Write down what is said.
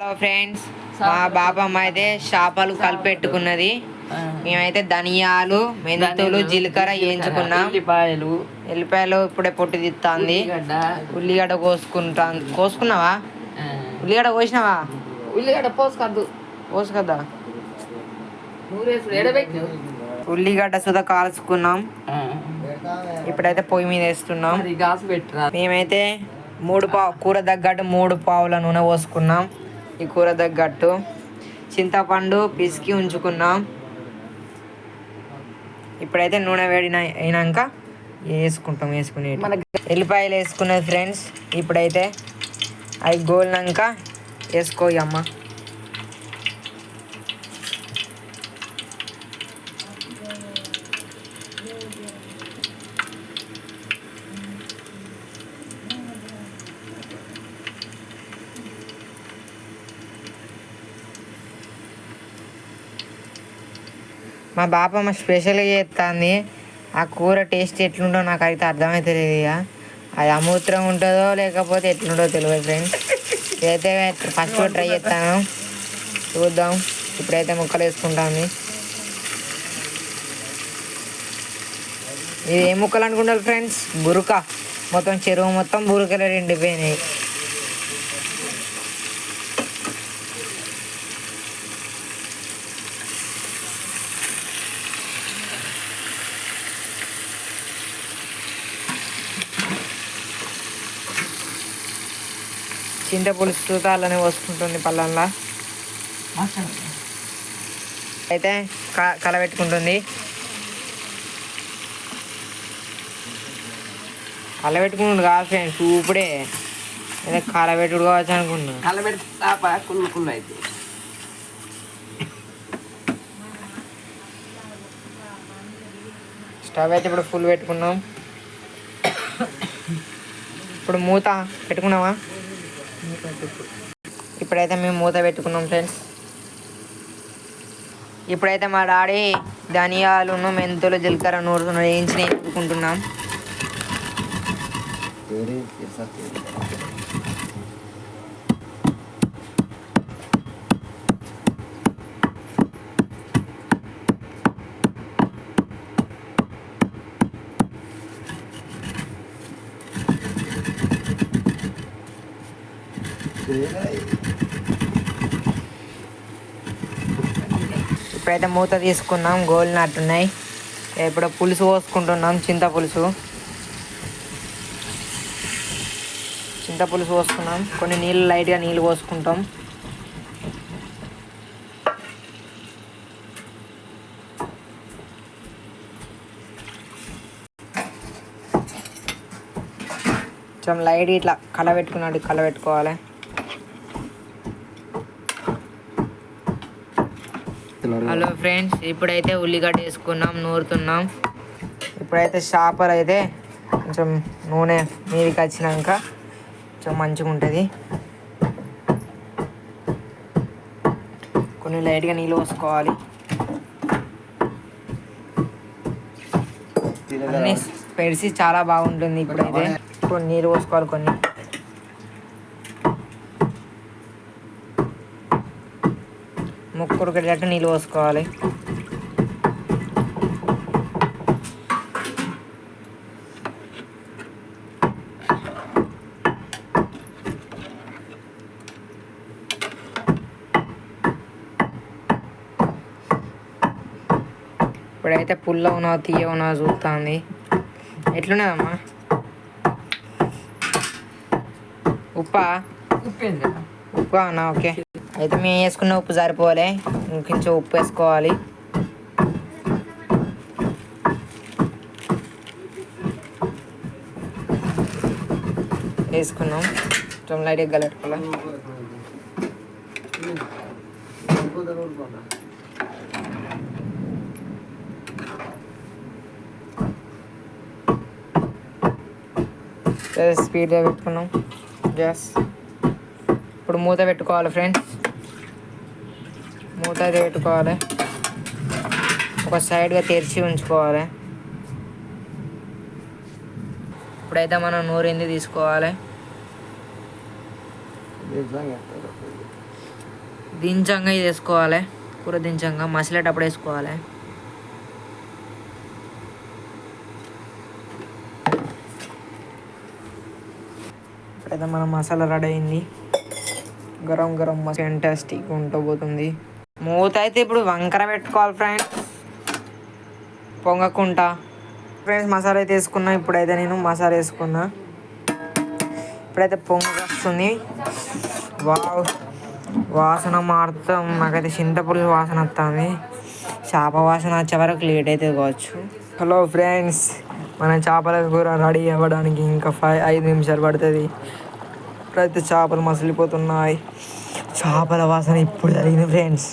Hello friends మా బాబమ్మ అయితే చేపలు కలిపెట్టుకున్నది. మేమైతే ధనియాలు మెంతులు జీలకర్ర వేయించుకున్నాం ఉల్లిపాయలు. ఎల్లిపాయలు ఇప్పుడే పొట్టు తిత్తాంది. ఉల్లిగడ్డ. కోసుకుంటా కోసుకున్నావా? ఉల్లిగడ్డ కోసినావా? ఉల్లిగడ్డ పోసుకోద్దు. కోసుకద్దా ఎడబెట్టి ఉల్లిగడ్డ సుధా కాల్చుకున్నాం. ఇప్పుడైతే పొయ్యి మీద వేస్తున్నాం. మేమైతే మూడు పావు కూర తగ్గట్టు మూడు పావుల నూనె పోసుకున్నాం. ఈ కూర తగ్గట్టు చింతపండు పిసికి ఉంచుకున్నాం. ఇప్పుడైతే నూనె వేడిన అయినాక వేసుకుంటాం వేసుకునే మన ఎల్లిపాయలు వేసుకునేది ఫ్రెండ్స్. ఇప్పుడైతే అవి గోలినాక వేసుకోయి మా బాపమ్మ స్పెషల్గా చేస్తుంది ఆ కూర టేస్ట్ ఎట్లుంటో నాకు అయితే అర్థమవుతలేదు ఇక అది అమూత్రం ఉంటుందో లేకపోతే ఎట్లుంటో తెలియదు ఫ్రెండ్స్ అయితే ఫస్ట్ ట్రై చేస్తాను చూద్దాం. ఇప్పుడైతే ముక్కలు వేసుకుంటాను ఇది ఏ ముక్కలు అనుకుంటారు ఫ్రెండ్స్ బురక. మొత్తం చెరువు మొత్తం బురకలు ఎండిపోయినాయి చింత పులుసు అలానే పోసుకుంటుంది పళ్ళల్లా అయితే కలబెట్టుకుంటుంది. కలబెట్టుకుంటు కాదు ఫ్రెండ్స్ ఇప్పుడే అదే కలబెట్టుడు కావచ్చు అనుకున్నా కుళ్ళు కుళ్ళు అయితే. స్టవ్ అయితే ఇప్పుడు ఫుల్ పెట్టుకున్నాం. ఇప్పుడు మూత పెట్టుకున్నావా? ఇప్పుడైతే మేము మూత పెట్టుకున్నాం ఫ్రెండ్స్ ఇప్పుడైతే మా డాడీ ధనియాలును మెంతులు జీలకర్ర నూరు వేయించి నేర్చుకుంటున్నాం ఇప్పుడైతే మూత తీసుకున్నాం గోలినట్టున్నాయి ఇప్పుడు పులుసు పోసుకుంటున్నాం చింత పులుసు. చింత పులుసు పోసుకున్నాం. కొన్ని నీళ్ళు లైట్గా నీళ్ళు పోసుకుంటాం. కొంచెం లైట్ ఇట్లా కలబెట్టుకున్నట్టు కలబెట్టుకోవాలి. హలో ఫ్రెండ్స్ ఇప్పుడైతే ఉల్లిగడ్డ వేసుకున్నాం నూరుతున్నాం. ఇప్పుడైతే చేపలు అయితే కొంచెం నూనె మీదకి వచ్చినాక కొంచెం మంచిగా ఉంటుంది. కొన్ని లైట్గా నీళ్ళు పోసుకోవాలి. అన్ని పెడిసి చాలా బాగుంటుంది ఇప్పుడైతే. కొన్ని నీళ్ళు పోసుకోవాలి కొన్ని. ముక్కు ఉడికేటట్టు నీళ్ళు పోసుకోవాలి. ఇప్పుడైతే పుల్ల ఉన్నా తీయ ఉన్నా చూస్తుంది. ఎట్లున్నదమ్మా? ఉప్పా? ఉప్పు అన్నా ఓకే. అయితే మేము వేసుకున్న ఉప్పు సరిపోలే. ఇంకొంచెం ఉప్పు వేసుకోవాలి. వేసుకున్నాం. కొంచెం లైట్గా గలెట్టుకోవాలి? స్పీడ్గా పెట్టుకున్నాం. గ్యాస్ ఇప్పుడు మూత పెట్టుకోవాలి ఫ్రెండ్స్ మూత పెట్టుకోవాలి. ఒక సైడ్గా తెరిచి ఉంచుకోవాలి. ఇప్పుడైతే మనం నూరింది తీసుకోవాలి. దించంగా ఇది వేసుకోవాలి. కూర దించంగా మసిలేటప్పుడు వేసుకోవాలి. ఇప్పుడైతే మన మసాలా రెడీ అయింది. గరం గరం ఫెంటాస్టిక్ ఉండబోతుంది మూత అయితే ఇప్పుడు వంకర పెట్టుకోవాలి ఫ్రెండ్స్ పొంగకుంటా. ఫ్రెండ్స్ మసాలా అయితే వేసుకున్నా ఇప్పుడైతే నేను మసాలా వేసుకున్నా. ఇప్పుడైతే పొంగ వస్తుంది. వావ్ వాసన మారుతాం. నాకైతే చింతపులుసు వాసన వస్తుంది. చేప వాసన వచ్చే వరకు లేట్ అయితే కావచ్చు. హలో ఫ్రెండ్స్ మన చేపల కూర రెడీ అవ్వడానికి ఇంకా ఫైవ్ ఐదు నిమిషాలు పడుతుంది. ఇప్పుడైతే చేపలు మసిలిపోతున్నాయి. చేపల వాసన ఇప్పుడు జరిగింది ఫ్రెండ్స్